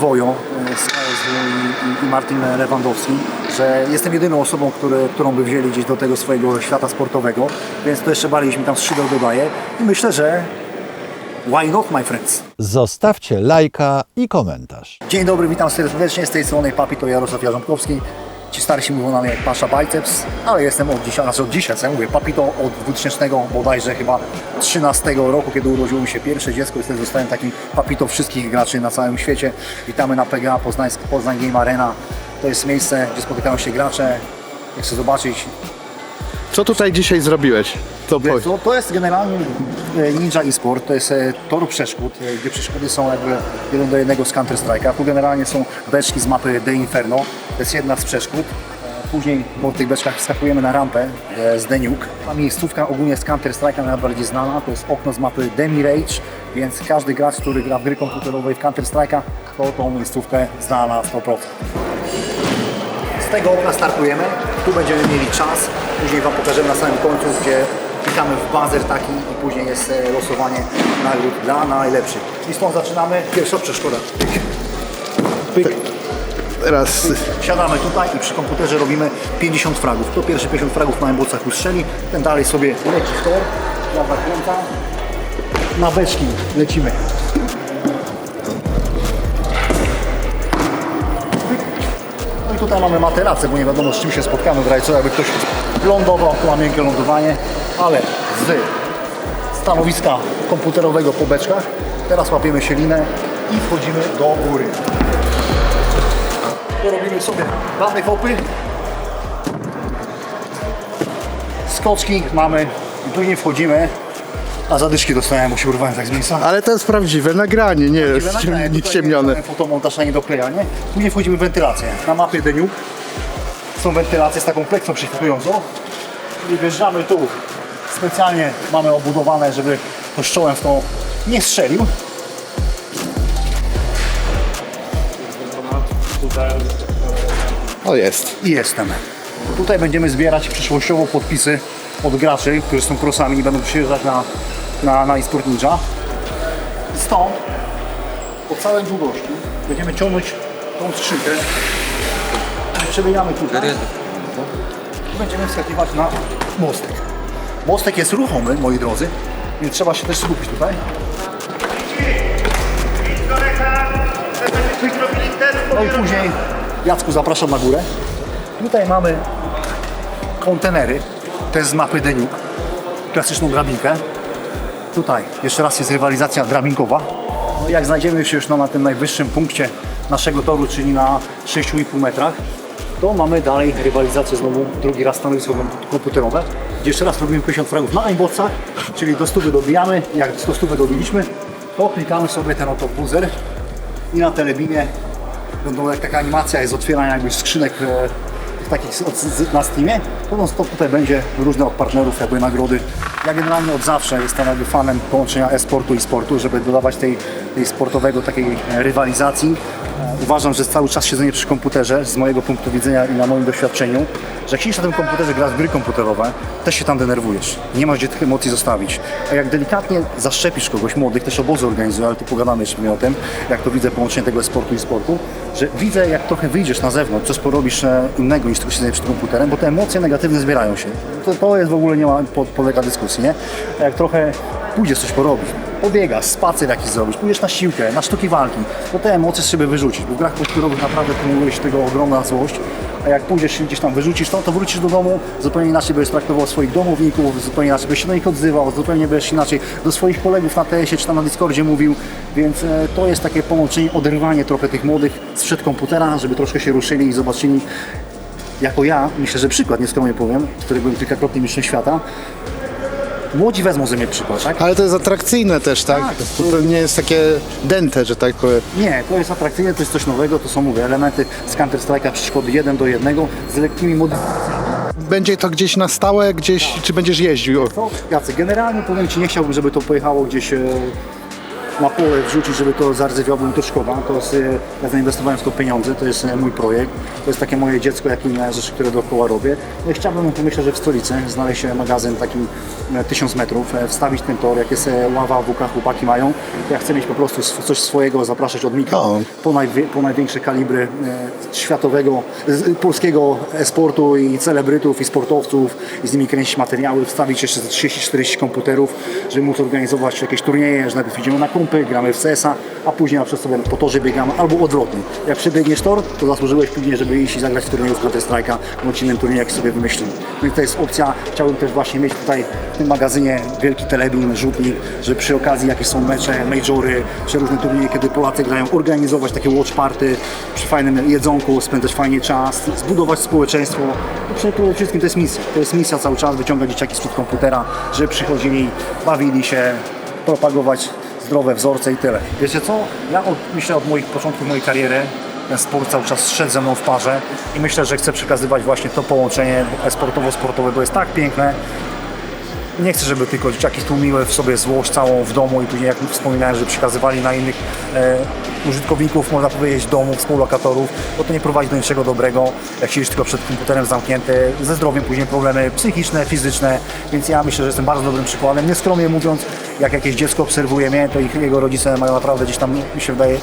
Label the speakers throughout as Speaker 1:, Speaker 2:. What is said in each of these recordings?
Speaker 1: Wojo z KSW i, i, i Martin Lewandowski, że jestem jedyną osobą, który, którą by wzięli gdzieś do tego swojego świata sportowego, więc to jeszcze bardziej mi tam skrzydeł dodaje i myślę, że why not my friends?
Speaker 2: Zostawcie lajka i komentarz.
Speaker 1: Dzień dobry, witam serdecznie, z tej strony Papi, to Jarosław Jarząbkowski. Ci starsi mówią na mnie Pasza Biceps, ale jestem od dzisiaj, znaczy od dzisiaj, co ja mówię, Papito od 2000 bodajże chyba 13 roku, kiedy urodziło mi się pierwsze dziecko i wtedy zostałem takim Papito wszystkich graczy na całym świecie. Witamy na PGA Poznańsk, Poznań Game Arena. To jest miejsce, gdzie spotykają się gracze. Jak chcę zobaczyć,
Speaker 3: Co tutaj dzisiaj zrobiłeś? To powiedz.
Speaker 1: co, to jest generalnie e, Ninja eSport, to jest e, tor przeszkód, e, gdzie przeszkody są jakby jeden do jednego z Counter Strike'a. Tu generalnie są beczki z mapy The Inferno, to jest jedna z przeszkód. Później po tych beczkach wskakujemy na rampę e, z Nuke. Ta miejscówka ogólnie z Counter Strike'a najbardziej znana, to jest okno z mapy The Mirage, więc każdy gracz, który gra w gry komputerowe w Counter Strike'a, to tą miejscówkę zna na 100%. Z tego okna startujemy, tu będziemy mieli czas, później Wam pokażemy na samym końcu, gdzie klikamy w bazer taki i później jest e, losowanie nagród dla najlepszych. I stąd zaczynamy. Pierwsza przeszkoda. Pyk. Pyk.
Speaker 3: Teraz
Speaker 1: Siadamy tutaj i przy komputerze robimy 50 fragów. Kto pierwszy 50 fragów na embocach ustrzeli, ten dalej sobie leci w tor, ja zakręcam, na beczki lecimy. No i tutaj mamy materacę, bo nie wiadomo z czym się spotkamy w co, jakby ktoś lądował, tu ma miękkie lądowanie, ale z stanowiska komputerowego po beczkach, teraz łapiemy się linę i wchodzimy do góry. Tu robimy sobie dane hopy. Skoczki mamy i później wchodzimy. A zadyszki dostałem, bo się urwałem tak z miejsca.
Speaker 3: Ale to jest prawdziwe nagranie, nie jest
Speaker 1: Nagranie,
Speaker 3: nie
Speaker 1: żaden Fotomontaż ani doklejanie. Później wchodzimy w wentylację. Na mapie Deniu są wentylacje z taką pleksą prześwitującą. I wjeżdżamy tu. Specjalnie mamy obudowane, żeby kościołem w to nie strzelił.
Speaker 3: O jest.
Speaker 1: I jestem. Tutaj będziemy zbierać przyszłościowo podpisy od graczy, którzy są crossami i będą przyjeżdżać na, na, na eSport Ninja. Stąd po całej długości będziemy ciągnąć tą skrzynkę. Przebijamy tutaj. I będziemy wskakiwać na mostek. Mostek jest ruchomy, moi drodzy, więc trzeba się też skupić tutaj. No i później Jacku zapraszam na górę. Tutaj mamy kontenery, jest z mapy Deniuk, klasyczną drabinkę. Tutaj jeszcze raz jest rywalizacja drabinkowa. No, jak znajdziemy się już no, na tym najwyższym punkcie naszego toru, czyli na 6,5 metrach, to mamy dalej rywalizację znowu, drugi raz stanowisko komputerowe, gdzie jeszcze raz robimy 50 fragów na aimbotcach, czyli do stówy dobijamy. Jak do stówy dobiliśmy, to klikamy sobie ten oto buzzer i na telebinie będą jak taka animacja jest otwierania jakby skrzynek e, takich od- z- na Steamie, to stop tutaj będzie różne od partnerów jakby nagrody. Ja generalnie od zawsze jestem jakby fanem połączenia e-sportu i sportu, żeby dodawać tej, tej sportowego takiej e, rywalizacji. Uważam, że cały czas siedzenie przy komputerze, z mojego punktu widzenia i na moim doświadczeniu, że jak siedzisz na tym komputerze, grasz w gry komputerowe, też się tam denerwujesz. Nie masz gdzie tych emocji zostawić. A jak delikatnie zaszczepisz kogoś, młodych, też obozy organizuję, ale tu pogadamy jeszcze o tym, jak to widzę połączenie tego sportu i sportu, że widzę jak trochę wyjdziesz na zewnątrz, coś porobisz e, innego niż tylko siedzenie przed komputerem, bo te emocje negatywne zbierają się. To, to jest w ogóle nie ma, po, polega dyskusji, nie? A jak trochę pójdziesz coś porobić, pobiegasz, spacer jakiś zrobisz, pójdziesz na siłkę, na sztuki walki, to te emocje z siebie wyrzucić, bo w grach komputerowych naprawdę kumuluje się tego ogromna złość, a jak pójdziesz gdzieś tam wyrzucisz to, to wrócisz do domu, zupełnie inaczej będziesz traktował swoich domowników, zupełnie inaczej będziesz się do nich odzywał, zupełnie będziesz inaczej do swoich kolegów na TS-ie czy tam na Discordzie mówił, więc e, to jest takie połączenie, oderwanie trochę tych młodych sprzed komputera, żeby troszkę się ruszyli i zobaczyli, jako ja, myślę, że przykład, nieskromnie powiem, z którego byłem kilkakrotnie mistrzem świata, młodzi wezmą ze mnie przykład, tak?
Speaker 3: Ale to jest atrakcyjne też, tak?
Speaker 1: Tak.
Speaker 3: To, to nie jest takie dęte, że tak powiem.
Speaker 1: Nie, to jest atrakcyjne, to jest coś nowego, to są, mówię, elementy z Counter Strike'a przeszkody 1 do 1 z lekkimi modyfikacjami.
Speaker 3: Będzie to gdzieś na stałe, gdzieś, czy będziesz jeździł?
Speaker 1: To, Jacek, generalnie powiem Ci, nie chciałbym, żeby to pojechało gdzieś e, na pole wrzucić, żeby to zardzewiało, mi to szkoda. To jest, e, ja zainwestowałem w to pieniądze, to jest e, mój projekt. To jest takie moje dziecko, jak inne rzeczy, które dookoła robię. No i chciałbym, myślę, że w stolicy znaleźć e, magazyn taki e, 1000 metrów, wstawić ten tor, jak jest ława, WK chłopaki mają. Ja chcę mieć po prostu coś swojego, zapraszać od mikro
Speaker 3: O.
Speaker 1: po, najwie, po największe kalibry światowego, polskiego e-sportu i celebrytów i sportowców i z nimi kręcić materiały, wstawić jeszcze ze 30-40 komputerów, żeby móc organizować jakieś turnieje, że najpierw idziemy na kumpy, gramy w CS-a, a później na przykład po torze biegamy, albo odwrotnie. Jak przebiegniesz tor, to zasłużyłeś później, żeby iść i zagrać w turnieju z Counter Strike'a bądź innym turnieju, jak sobie wymyślimy. No i to jest opcja, chciałbym też właśnie mieć tutaj w tym magazynie wielki telebin, rzutnik, że przy okazji jakieś są mecze, majory, przeróżne turnieje, kiedy Polacy grają, organizować takie watch party przy fajnym jedzonku, spędzać fajnie czas, zbudować społeczeństwo. No przede wszystkim to jest misja. To jest misja cały czas, wyciągać dzieciaki spod komputera, żeby przychodzili, bawili się, propagować zdrowe wzorce i tyle. Wiecie co? Ja od, myślę od moich początków mojej kariery ten sport cały czas szedł ze mną w parze i myślę, że chcę przekazywać właśnie to połączenie sportowo-sportowe, bo jest tak piękne, nie chcę, żeby tylko dzieciaki stłumiły w sobie złość całą w domu i później, jak wspominałem, że przekazywali na innych e, użytkowników, można powiedzieć, domu, współlokatorów, bo to nie prowadzi do niczego dobrego, jak siedzisz tylko przed komputerem zamknięty, ze zdrowiem później problemy psychiczne, fizyczne, więc ja myślę, że jestem bardzo dobrym przykładem. Nieskromnie mówiąc, jak jakieś dziecko obserwuje mnie, to ich, jego rodzice mają naprawdę gdzieś tam, mi się wydaje,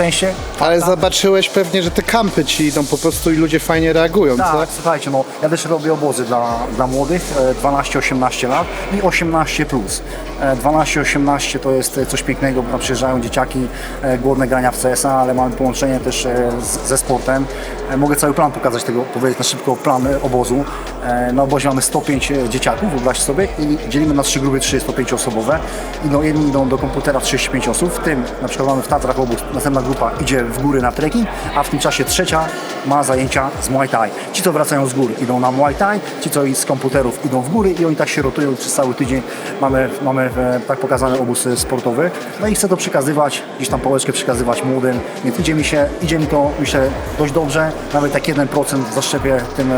Speaker 1: szczęście,
Speaker 3: Ale zobaczyłeś pewnie, że te kampy ci idą po prostu i ludzie fajnie reagują, co?
Speaker 1: Tak, słuchajcie, no ja też robię obozy dla, dla młodych, e, 12-18 lat i 18 plus. E, 12-18 to jest e, coś pięknego, bo tam przyjeżdżają dzieciaki e, głodne grania w CS-a, ale mamy połączenie też e, z, ze sportem. E, Mogę cały plan pokazać tego, powiedzieć na szybko plan e, obozu. E, Na obozie mamy 105 dzieciaków, wyobraźcie sobie, i dzielimy na trzy grupy 35-osobowe. Idą, jedni idą do komputera 35 osób, w tym na przykład mamy w Tatrach obóz, następna grupa idzie w góry na trekking, a w tym czasie trzecia ma zajęcia z Muay Thai. Ci, co wracają z gór, idą na Muay Thai, ci, co z komputerów idą w góry i oni tak się rotują przez cały tydzień. Mamy, mamy e, tak pokazany obóz e, sportowy. No i chcę to przekazywać, gdzieś tam pałeczkę przekazywać młodym, więc idzie mi się, idzie mi to, myślę, dość dobrze. Nawet jak 1% zaszczepię tym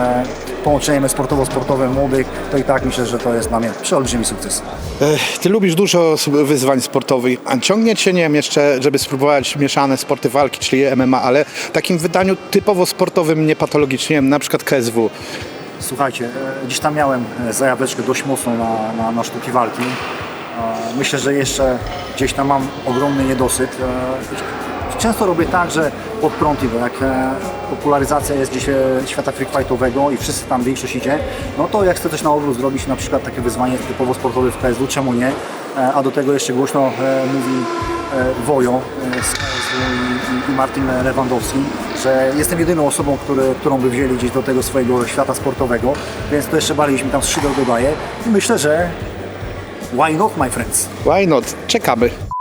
Speaker 1: e, połączeniem sportowo-sportowym młodych, to i tak myślę, że to jest dla mnie przeolbrzymi sukces.
Speaker 3: Ty lubisz dużo wyzwań sportowych, a ciągnie cię, nie wiem, jeszcze, żeby spróbować mieszane sporty walki, czyli MMA, ale w takim wydaniu typowo sportowym, niepatologicznym, na przykład KSW.
Speaker 1: Słuchajcie, e, gdzieś tam miałem e, zajaweczkę dość mocną na, na, na sztuki walki. E, Myślę, że jeszcze gdzieś tam mam ogromny niedosyt. Często robię tak, że pod prąd idę, jak e, popularyzacja jest gdzieś e, świata freak fightowego i wszyscy tam większość idzie, no to jak chcę coś na odwrót zrobić, na przykład takie wyzwanie typowo sportowe w KSW, czemu nie? E, A do tego jeszcze głośno mówi Wojo z KSW i, i, i Martin Lewandowski, że jestem jedyną osobą, który, którą by wzięli gdzieś do tego swojego świata sportowego, więc to jeszcze bardziej mi tam skrzydeł dodaje i myślę, że why not my friends?
Speaker 3: Why not? Czekamy.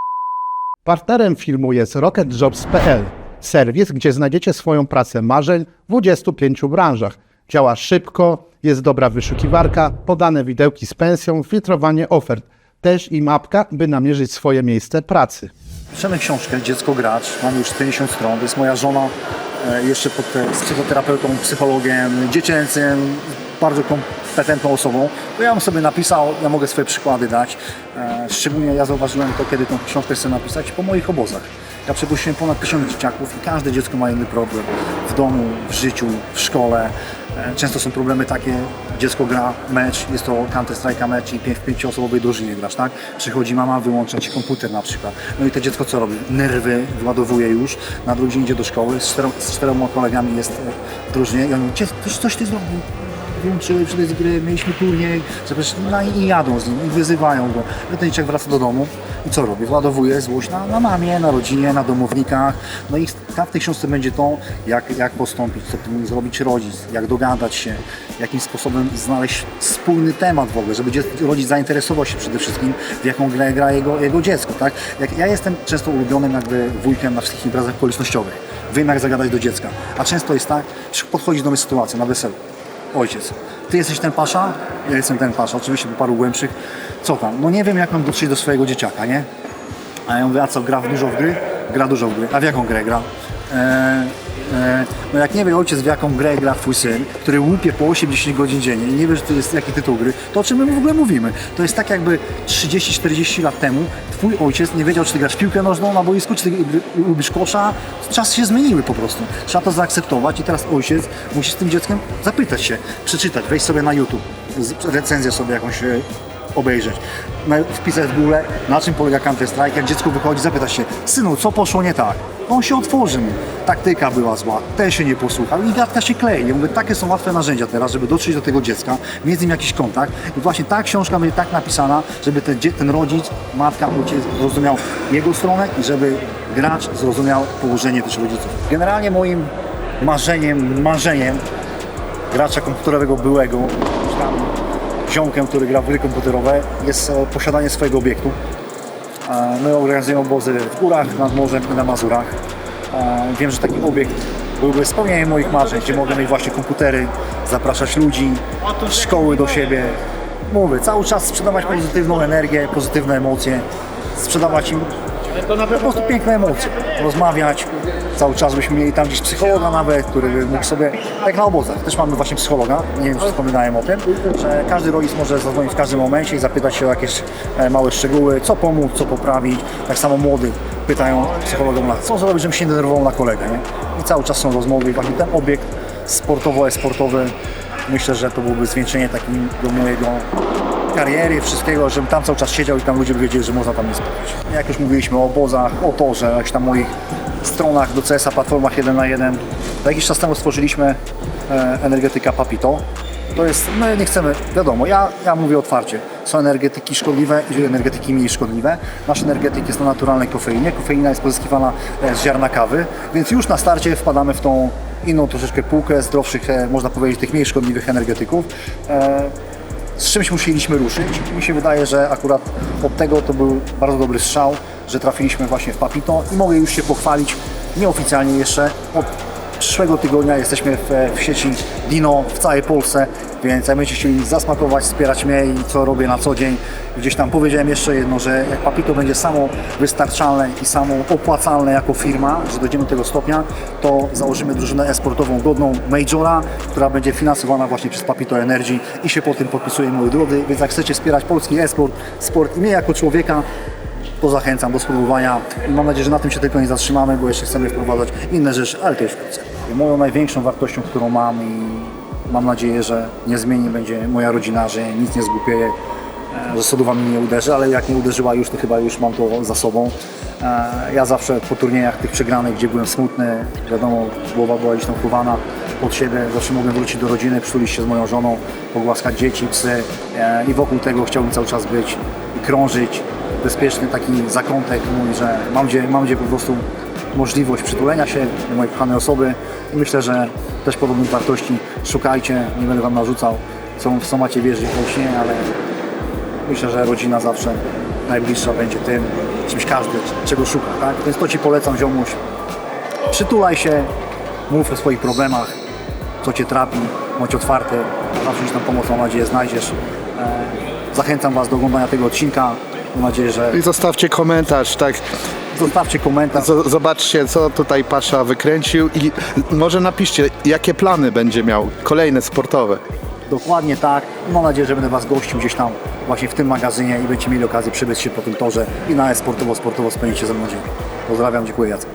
Speaker 4: Partnerem filmu jest RocketJobs.pl, serwis, gdzie znajdziecie swoją pracę marzeń w 25 branżach. Działa szybko, jest dobra wyszukiwarka, podane widełki z pensją, filtrowanie ofert, też i mapka, by namierzyć swoje miejsce pracy.
Speaker 1: Piszemy książkę Dziecko Gracz, mamy już 50 stron, to jest moja żona jeszcze pod, psychoterapeutą, psychologiem dziecięcym, bardzo kompetentną osobą, to ja bym sobie napisał, ja mogę swoje przykłady dać. E, Szczególnie ja zauważyłem to, kiedy tą książkę chcę napisać, po moich obozach. Ja przepuściłem ponad tysiąc dzieciaków i każde dziecko ma inny problem. W domu, w życiu, w szkole. E, Często są problemy takie, dziecko gra mecz, jest to Counter Strike'a mecz i w pięcioosobowej drużynie grasz, tak? Przychodzi mama, wyłącza ci komputer na przykład. No i to dziecko co robi? Nerwy wyładowuje już, na drugi dzień idzie do szkoły, z, czterema kolegami jest e, w drużynie i oni "Cie- coś, coś ty zrobił wyłączyły przed z gry, mieliśmy turniej, no i jadą z nim i wyzywają go. Dzieciak wraca do domu i co robi? Władowuje złość na, na mamie, na rodzinie, na domownikach. No i tam w tej książce będzie to, jak, jak postąpić, co powinien zrobić rodzic, jak dogadać się, jakim sposobem znaleźć spójny temat w ogóle, żeby rodzic zainteresował się przede wszystkim, w jaką grę gra jego, jego dziecko. Tak? Jak, ja jestem często ulubionym jakby wujkiem na wszystkich imprezach okolicznościowych. Wiem jak zagadać do dziecka. A często jest tak, podchodzi do mnie sytuacja na weselu ojciec, ty jesteś ten pasza, ja jestem ten pasza, oczywiście po paru głębszych, co tam, no nie wiem jak mam dotrzeć do swojego dzieciaka, nie? A ja mówię, a co, gra w dużo w gry? Gra dużo w gry. A w jaką grę gra? e, e, no jak nie wie ojciec w jaką grę gra twój syn, który łupie po 8-10 godzin dziennie i nie wie, że to jest jaki tytuł gry, to o czym my w ogóle mówimy? To jest tak jakby 30-40 lat temu twój ojciec nie wiedział, czy ty grasz w piłkę nożną na boisku, czy ty lubisz kosza. Czasy się zmieniły po prostu. Trzeba to zaakceptować i teraz ojciec musi z tym dzieckiem zapytać się, przeczytać, wejść sobie na YouTube, recenzję sobie jakąś e, obejrzeć, wpisać w Google, na czym polega Counter-Strike, jak dziecko wychodzi, zapytać się, synu, co poszło nie tak? On się otworzy mu. Taktyka była zła, ten się nie posłuchał i gadka się klei. Ja mówię, takie są łatwe narzędzia teraz, żeby dotrzeć do tego dziecka, mieć z nim jakiś kontakt i właśnie ta książka będzie tak napisana, żeby ten, ten rodzic, matka, ojciec zrozumiał jego stronę i żeby gracz zrozumiał położenie też rodziców. Generalnie moim marzeniem, marzeniem gracza komputerowego byłego, czy ziomkiem, który gra w gry komputerowe, jest e, posiadanie swojego obiektu. My organizujemy obozy w górach, nad morzem i na Mazurach. Wiem, że taki obiekt byłby spełnieniem moich marzeń, gdzie mogę mieć właśnie komputery, zapraszać ludzi, szkoły do siebie. Mówię, cały czas sprzedawać pozytywną energię, pozytywne emocje, sprzedawać im po prostu piękne emocje, rozmawiać. Cały czas byśmy mieli tam gdzieś psychologa nawet, który by mógł sobie, jak na obozach, też mamy właśnie psychologa, nie wiem czy wspominałem o tym, że każdy rodzic może zadzwonić w każdym momencie i zapytać się o jakieś e, małe szczegóły, co pomóc, co poprawić. Tak samo młody pytają psychologom, co zrobić, żebym się nie denerwował na kolegę. Nie? I cały czas są rozmowy i właśnie ten obiekt sportowo-esportowy, myślę, że to byłoby zwieńczenie takim do mojego kariery, wszystkiego, żebym tam cały czas siedział i tam ludzie by wiedzieli, że można tam nie spotkać. Jak już mówiliśmy o obozach, o torze, jakichś tam moich stronach do CS-a, platformach 1 na 1. To jakiś czas temu stworzyliśmy e, energetyka Papito. To jest, my nie chcemy, wiadomo, ja, ja mówię otwarcie, są energetyki szkodliwe i energetyki mniej szkodliwe. Nasz energetyk jest na naturalnej kofeinie, kofeina jest pozyskiwana e, z ziarna kawy, więc już na starcie wpadamy w tą inną troszeczkę półkę zdrowszych, e, można powiedzieć, tych mniej szkodliwych energetyków. Z czymś musieliśmy ruszyć. I mi się wydaje, że akurat od tego to był bardzo dobry strzał, że trafiliśmy właśnie w Papito i mogę już się pochwalić nieoficjalnie jeszcze. Od przyszłego tygodnia jesteśmy w, w sieci Dino w całej Polsce, więc jak będziecie chcieli zasmakować, wspierać mnie i co robię na co dzień. Gdzieś tam powiedziałem jeszcze jedno, że jak Papito będzie samo wystarczalne i samo opłacalne jako firma, że dojdziemy do tego stopnia, to założymy drużynę esportową godną Majora, która będzie finansowana właśnie przez Papito Energy i się po tym podpisuję, moi drodzy. Więc jak chcecie wspierać polski esport, sport i mnie jako człowieka, to zachęcam do spróbowania i mam nadzieję, że na tym się tylko nie zatrzymamy, bo jeszcze chcemy wprowadzać inne rzeczy, ale to już wkrótce. Moją największą wartością, którą mam i mam nadzieję, że nie zmieni, będzie moja rodzina, że nic nie zgłupieje, e, że sodowa mi nie uderzy, ale jak nie uderzyła już, to chyba już mam to za sobą. E, Ja zawsze po turniejach tych przegranych, gdzie byłem smutny, wiadomo, głowa była gdzieś tam chowana pod siebie, zawsze mogłem wrócić do rodziny, przytulić się z moją żoną, pogłaskać dzieci, psy e, i wokół tego chciałbym cały czas być i krążyć. Bezpieczny taki zakątek mój, że mam gdzie, mam gdzie po prostu możliwość przytulenia się do mojej kochanej osoby i myślę, że też podobnych wartości szukajcie, nie będę Wam narzucał, co, w co macie wierzyć bądź nie, ale myślę, że rodzina zawsze najbliższa będzie tym, czymś każdy, czego szuka, tak? Więc to Ci polecam, ziomuś. Przytulaj się, mów o swoich problemach, co Cię trapi, bądź otwarty, zawsze gdzieś tam pomoc, mam nadzieję, znajdziesz. E, Zachęcam Was do oglądania tego odcinka, mam nadzieję, że
Speaker 3: I zostawcie komentarz, tak.
Speaker 1: Zostawcie komentarz.
Speaker 3: Z- Zobaczcie, co tutaj Pasza wykręcił i może napiszcie, jakie plany będzie miał, kolejne sportowe.
Speaker 1: Dokładnie tak. Mam nadzieję, że będę Was gościł gdzieś tam właśnie w tym magazynie i będziecie mieli okazję przybyć się po tym torze i na e-sportowo, sportowo spędzicie ze mną dzień. Pozdrawiam, dziękuję Jacek.